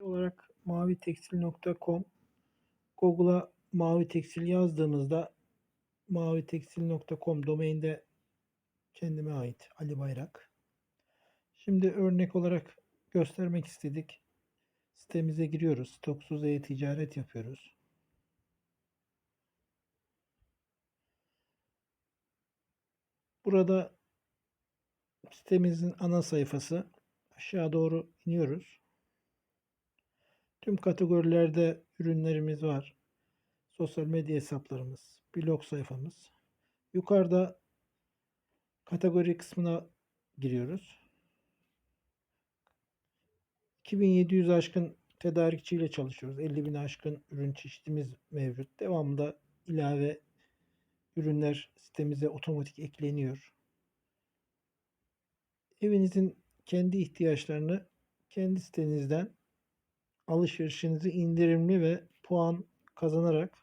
olarak mavitekstil.com Google'a mavi tekstil yazdığınızda mavitekstil.com domainde kendime ait Ali Bayrak. Şimdi örnek olarak göstermek istedik. Sitemize giriyoruz. Stoksuz e-ticaret yapıyoruz. Burada sitemizin ana sayfası. Aşağı doğru iniyoruz. Tüm kategorilerde ürünlerimiz var. Sosyal medya hesaplarımız, blog sayfamız. Yukarıda kategori kısmına giriyoruz. 2700 aşkın tedarikçiyle çalışıyoruz. 50 bin aşkın ürün çeşitimiz mevcut. Devamında ilave ürünler sitemize otomatik ekleniyor. Evinizin kendi ihtiyaçlarını kendi sitenizden alışverişinizi indirimli ve puan kazanarak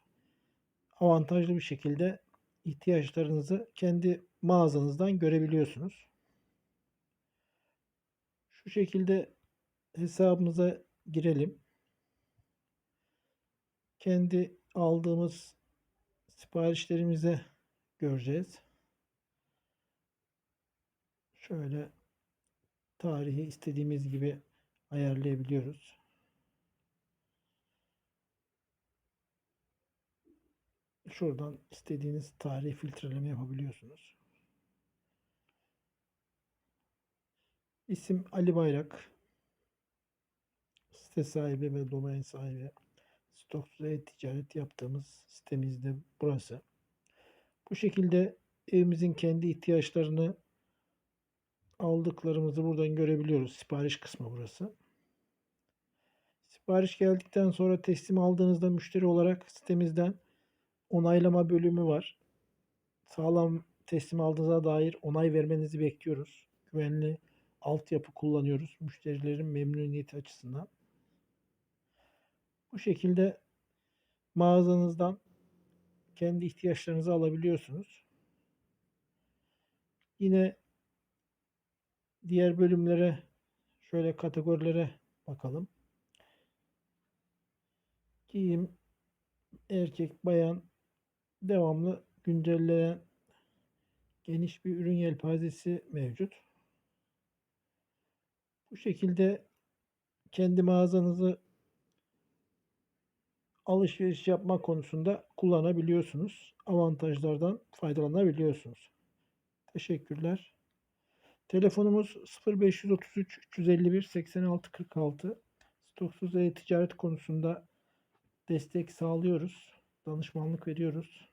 avantajlı bir şekilde ihtiyaçlarınızı kendi mağazanızdan görebiliyorsunuz. Şu şekilde hesabımıza girelim. Kendi aldığımız siparişlerimize göreceğiz. Şöyle tarihi istediğimiz gibi ayarlayabiliyoruz. Şuradan istediğiniz tarihi filtreleme yapabiliyorsunuz. İsim Ali Bayrak. Site sahibi ve domain sahibi. Stoksuz e-ticaret yaptığımız sitemizde burası. Bu şekilde evimizin kendi ihtiyaçlarını aldıklarımızı buradan görebiliyoruz. Sipariş kısmı burası. Sipariş geldikten sonra teslim aldığınızda müşteri olarak sitemizden onaylama bölümü var. Sağlam teslim aldığınıza dair onay vermenizi bekliyoruz. Güvenli altyapı kullanıyoruz müşterilerin memnuniyeti açısından. Bu şekilde mağazanızdan kendi ihtiyaçlarınızı alabiliyorsunuz. Yine diğer bölümlere şöyle kategorilere bakalım. Giyim, erkek, bayan devamlı güncelleyen geniş bir ürün yelpazesi mevcut. Bu şekilde kendi mağazanızı alışveriş yapma konusunda kullanabiliyorsunuz. Avantajlardan faydalanabiliyorsunuz. Teşekkürler. Telefonumuz 0533 351 86 46. Stoksuz e-ticaret konusunda destek sağlıyoruz. Danışmanlık veriyoruz.